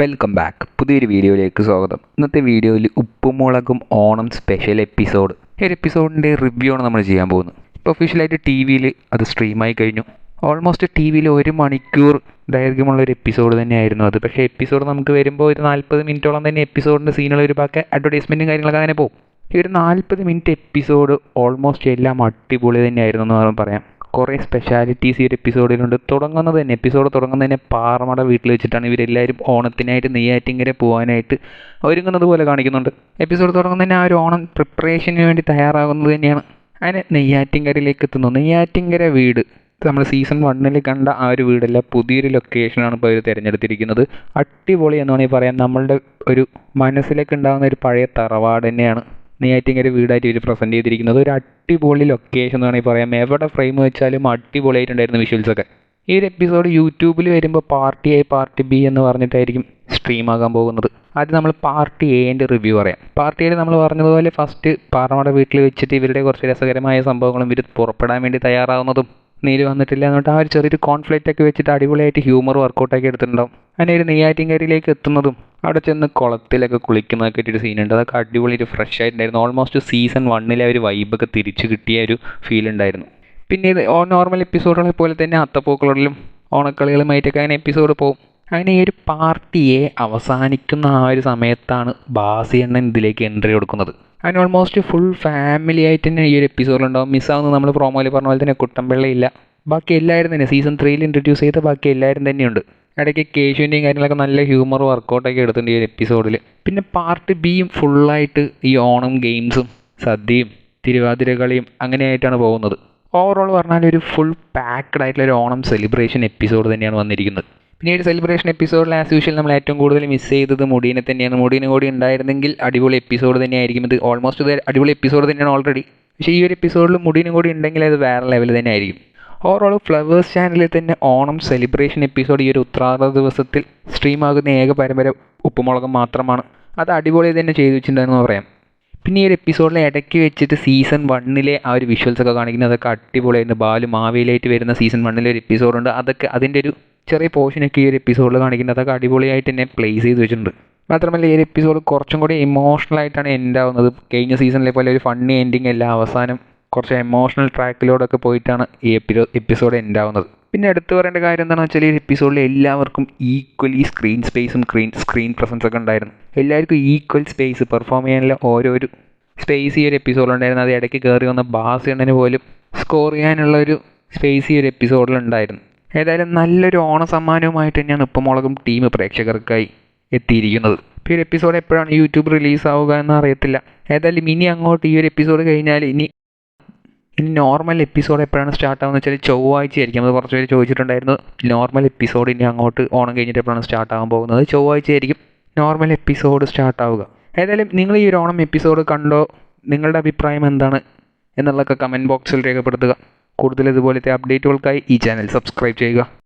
Welcome back പുതിയൊരു വീഡിയോയിലേക്ക് സ്വാഗതം. ഇന്നത്തെ വീഡിയോയിൽ ഉപ്പും മുളകും ഓണം സ്പെഷ്യൽ എപ്പിസോഡ് ഈ ഒരു എപ്പിസോഡിന്റെ റിവ്യൂ ആണ് നമ്മൾ ചെയ്യാൻ പോകുന്നത്. ഇപ്പോൾ ഒഫീഷ്യലായിട്ട് ടി വിയിൽ അത് സ്ട്രീമായി കഴിഞ്ഞു. ഓൾമോസ്റ്റ് ടി വിയിൽ ഒരു മണിക്കൂർ ദൈർഘ്യമുള്ള ഒരു എപ്പിസോഡ് തന്നെയായിരുന്നു അത്. പക്ഷേ എപ്പിസോഡ് നമുക്ക് വരുമ്പോൾ ഒരു നാൽപ്പത് മിനിറ്റോളം തന്നെ എപ്പിസോഡിന്റെ സീനുകൾ ഒരു ബാക്കി അഡ്വർടൈസ്മെന്റും കാര്യങ്ങളൊക്കെ അങ്ങനെ പോകും. ഈ ഒരു നാൽപ്പത് മിനിറ്റ് എപ്പിസോഡ് ഓൾമോസ്റ്റ് എല്ലാം അടിപൊളി തന്നെയായിരുന്നു എന്ന് പറയാം കുറേ സ്പെഷ്യാലിറ്റീസ് ഈ ഒരു എപ്പിസോഡിലുണ്ട് തുടങ്ങുന്നത് തന്നെ എപ്പിസോഡ് തുടങ്ങുന്നത് തന്നെ പാറമട വീട്ടിൽ വെച്ചിട്ടാണ്. ഇവരെല്ലാവരും ഓണത്തിനായിട്ട് നെയ്യാറ്റിങ്കര പോകാനായിട്ട് ഒരുങ്ങുന്നത് പോലെ കാണിക്കുന്നുണ്ട്. എപ്പിസോഡ് തുടങ്ങുന്നത് തന്നെ ആ ഒരു ഓണം പ്രിപ്പറേഷന് വേണ്ടി തയ്യാറാകുന്നത് തന്നെയാണ്. അങ്ങനെ നെയ്യാറ്റിങ്കരയിലേക്ക് എത്തുന്നു. നെയ്യാറ്റിങ്കര വീട് നമ്മൾ സീസൺ വണ്ണിൽ കണ്ട ആ ഒരു വീടല്ല പുതിയൊരു ലൊക്കേഷനാണ് ഇപ്പോൾ അവർ തിരഞ്ഞെടുത്തിരിക്കുന്നത്. അടിപൊളി എന്ന് വേണമെങ്കിൽ പറയാം. നമ്മളുടെ ഒരു മനസ്സിലേക്ക് ഉണ്ടാകുന്ന ഒരു പഴയ തറവാട് തന്നെയാണ്. നെയ്യാറ്റിങ്കര വീടായിട്ട് ഇവർ പ്രസന്റ് ചെയ്തിരിക്കുന്നത്. ഒരു അടിപൊളി ലൊക്കേഷൻ എന്ന് വേണമെങ്കിൽ പറയാം. എവിടെ ഫ്രെയിം വെച്ചാലും അടിപൊളിയായിട്ടുണ്ടായിരുന്നു വിഷ്വൽസൊക്കെ ഈ ഒരു എപ്പിസോഡ് യൂട്യൂബിൽ വരുമ്പോൾ പാർട്ടി എ പാർട്ടി ബി എന്ന് പറഞ്ഞിട്ടായിരിക്കും സ്ട്രീം ആകാൻ പോകുന്നത്. ആദ്യം നമ്മൾ പാർട്ടി എന്റെ റിവ്യൂ പറയാം. പാർട്ടിയിൽ നമ്മൾ പറഞ്ഞതുപോലെ ഫസ്റ്റ് പാറമട വീട്ടിൽ വെച്ചിട്ട് ഇവരുടെ കുറച്ച് രസകരമായ സംഭവങ്ങളും ഇവർ പുറപ്പെടാൻ വേണ്ടി തയ്യാറാവുന്നതും നീര് വന്നിട്ടില്ല എന്നിട്ട് ആ ഒരു ചെറിയൊരു കോൺഫ്ലിക്റ്റ് ഒക്കെ വെച്ചിട്ട് അടിപൊളിയായിട്ട് ഹ്യൂമർ വർക്കൗട്ടൊക്കെ എടുത്തിട്ടുണ്ടാവും. അങ്ങനെ ഒരു നെയ്യാറ്റിൻകരിയിലേക്ക് എത്തുന്നതും അവിടെ ചെന്ന് കുളത്തിലൊക്കെ കുളിക്കുന്നതൊക്കെ ഒരു സീനുണ്ട് അതൊക്കെ അടിപൊളി ഒരു ഫ്രഷ് ആയിട്ടുണ്ടായിരുന്നു ഓൾമോസ്റ്റ് സീസൺ വണ്ണിലെ ഒരു വൈബൊക്കെ തിരിച്ചു കിട്ടിയ ഒരു ഫീൽ ഉണ്ടായിരുന്നു. പിന്നെ ഇത് നോർമൽ എപ്പിസോഡുകളെ പോലെ തന്നെ അത്തപ്പൂക്കളിലും ഓണക്കളികളുമായിട്ടൊക്കെ അങ്ങനെ എപ്പിസോഡ് പോകും അങ്ങനെ ഈ ഒരു പാർട്ടിയെ അവസാനിക്കുന്ന ആ ഒരു സമയത്താണ് ബാസി എണ്ണൻ ഇതിലേക്ക് എൻട്രി കൊടുക്കുന്നത്. അങ്ങനെ ഓൾമോസ്റ്റ് ഫുൾ ഫാമിലി ആയിട്ട് തന്നെ ഈ ഒരു എപ്പിസോഡിലുണ്ടാവും മിസ്സാവുന്നത് നമ്മൾ പ്രോമോയിൽ പറഞ്ഞ പോലെ തന്നെ കുട്ടമ്പിള്ളയില്ല. ബാക്കി എല്ലാവരും തന്നെ സീസൺ ത്രീയിൽ ഇൻട്രൊഡ്യൂസ് ചെയ്ത ബാക്കി എല്ലാവരും തന്നെയുണ്ട്. ഇടയ്ക്ക് കേശുവിന്റെയും കാര്യങ്ങളൊക്കെ നല്ല ഹ്യൂമർ വർക്കൗട്ടൊക്കെ എടുത്തിട്ടുണ്ട് ഈ എപ്പിസോഡിൽ പിന്നെ പാർട്ട് ബിയും ഫുള്ളായിട്ട് ഈ ഓണം ഗെയിംസും സദ്യയും തിരുവാതിര കളിയും അങ്ങനെയായിട്ടാണ് പോകുന്നത്. ഓവറോൾ പറഞ്ഞാൽ ഒരു ഫുൾ പാക്ക്ഡ് ആയിട്ടുള്ള ഒരു ഓണം സെലിബ്രേഷൻ എപ്പിസോഡ് തന്നെയാണ് വന്നിരിക്കുന്നത്. പിന്നെ ഒരു സെലിബ്രേഷൻ എപ്പിസോഡിൽ ആസ് യൂഷ്വൽ നമ്മൾ ഏറ്റവും കൂടുതൽ മിസ് ചെയ്തത് മുടീനെ തന്നെയാണ്. മുടീനെ കൂടി ഉണ്ടായിരുന്നെങ്കിൽ അടിപൊളി എപ്പിസോഡ് തന്നെയായിരിക്കും. ഇത് ഓൾമോസ്റ്റ് അടിപൊളി എപ്പിസോഡ് തന്നെയാണ് ഓൾറെഡി പക്ഷേ ഈ ഒരു എപ്പിസോഡിൽ മുടീനും കൂടി ഉണ്ടെങ്കിൽ അത് വേറെ ലെവൽ തന്നെ ആയിരിക്കും ഓവറോൾ ഫ്ലവേഴ്സ് ചാനലിൽ തന്നെ ഓണം സെലിബ്രേഷൻ എപ്പിസോഡ് ഈ ഒരു ഉത്രാട ദിവസത്തിൽ സ്ട്രീമാകുന്ന ഏക പരമ്പര ഉപ്പുമുളകം മാത്രമാണ്. അത് അടിപൊളി തന്നെ ചെയ്തു വെച്ചിട്ടുണ്ടെന്ന് പറയാം. പിന്നെ ഈ ഒരു എപ്പിസോഡിലെ ഇടയ്ക്ക് വെച്ചിട്ട് സീസൺ വണ്ണിലെ ആ ഒരു വിഷ്വൽസ് ഒക്കെ കാണിക്കുന്നത് അതൊക്കെ അടിപൊളിയായിരുന്നു. ബാലു മാവേലിയായിട്ട് വരുന്ന സീസൺ വണ്ണിലെ ഒരു എപ്പിസോഡുണ്ട് അതൊക്കെ അതിന്റെ ഒരു ചെറിയ പോർഷനൊക്കെ ഈ ഒരു എപ്പിസോഡിൽ കാണിക്കുന്നത് അതൊക്കെ അടിപൊളിയായിട്ട് തന്നെ പ്ലേസ് ചെയ്ത് വെച്ചിട്ടുണ്ട്. മാത്രമല്ല ഈ ഒരു എപ്പിസോഡ് കുറച്ചും കൂടി ഇമോഷണൽ ആയിട്ടാണ് എൻഡ് ആവുന്നത്. കഴിഞ്ഞ സീസണിലെ പോലെ ഒരു ഫണ്ണി എൻഡിങ് അല്ല. അവസാനം കുറച്ച് എമോഷണൽ ട്രാക്കിലൂടെയൊക്കെ പോയിട്ടാണ് ഈ എപ്പിസോ എപ്പിസോഡ് എൻഡ് ആവുന്നത്. പിന്നെ എടുത്തു പറയേണ്ട കാര്യം എന്താണെന്ന് വെച്ചാൽ ഈ എപ്പിസോഡിൽ എല്ലാവർക്കും ഈക്വലി സ്ക്രീൻ സ്പേസും സ്ക്രീൻ സ്ക്രീൻ പ്രസൻസ് ഒക്കെ ഉണ്ടായിരുന്നു. എല്ലാവർക്കും ഈക്വൽ സ്പേസ് പെർഫോം ചെയ്യാനുള്ള ഓരോരു സ്പേസ് ഈ ഒരു എപ്പിസോഡിലുണ്ടായിരുന്നു അത് ഇടയ്ക്ക് കയറി വന്ന ബാസിണ്ണന് പോലും സ്കോർ ചെയ്യാനുള്ള ഒരു സ്പേസ് ഈ ഒരു എപ്പിസോഡിലുണ്ടായിരുന്നു ഏതായാലും നല്ലൊരു ഓണ സമ്മാനവുമായിട്ട് തന്നെയാണ് ഇപ്പം മുളകും ടീം പ്രേക്ഷകർക്കായി എത്തിയിരിക്കുന്നത്. ഇപ്പോൾ ഈ ഒരു എപ്പിസോഡ് എപ്പോഴാണ് യൂട്യൂബ് റിലീസ് ആവുക എന്ന് അറിയത്തില്ല ഏതായാലും ഇനി അങ്ങോട്ട് ഈ ഒരു എപ്പിസോഡ് കഴിഞ്ഞാൽ ഇനി ഇനി നോർമൽ എപ്പിസോഡ് എപ്പോഴാണ് സ്റ്റാർട്ട് ആവുന്നത് വെച്ചാൽ ചൊവ്വാഴ്ച ആയിരിക്കും അത് കുറച്ച് പേര് ചോദിച്ചിട്ടുണ്ടായിരുന്നു. നോർമൽ എപ്പിസോഡ് ഇനി അങ്ങോട്ട് ഓണം കഴിഞ്ഞിട്ട് എപ്പോഴാണ് സ്റ്റാർട്ട് ആകാൻ പോകുന്നത്? ചൊവ്വാഴ്ച ആയിരിക്കും നോർമൽ എപ്പിസോഡ് സ്റ്റാർട്ട് ആവുക. ഏതായാലും നിങ്ങൾ ഈ ഒരു ഓണം എപ്പിസോഡ് കണ്ടോ? നിങ്ങളുടെ അഭിപ്രായം എന്താണ്? എന്നുള്ളതൊക്കെ കമന്റ് ബോക്സിൽ രേഖപ്പെടുത്തുക. കൂടുതൽ ഇതുപോലത്തെ അപ്ഡേറ്റുകൾക്കായി ഈ ചാനൽ സബ്സ്ക്രൈബ് ചെയ്യുക.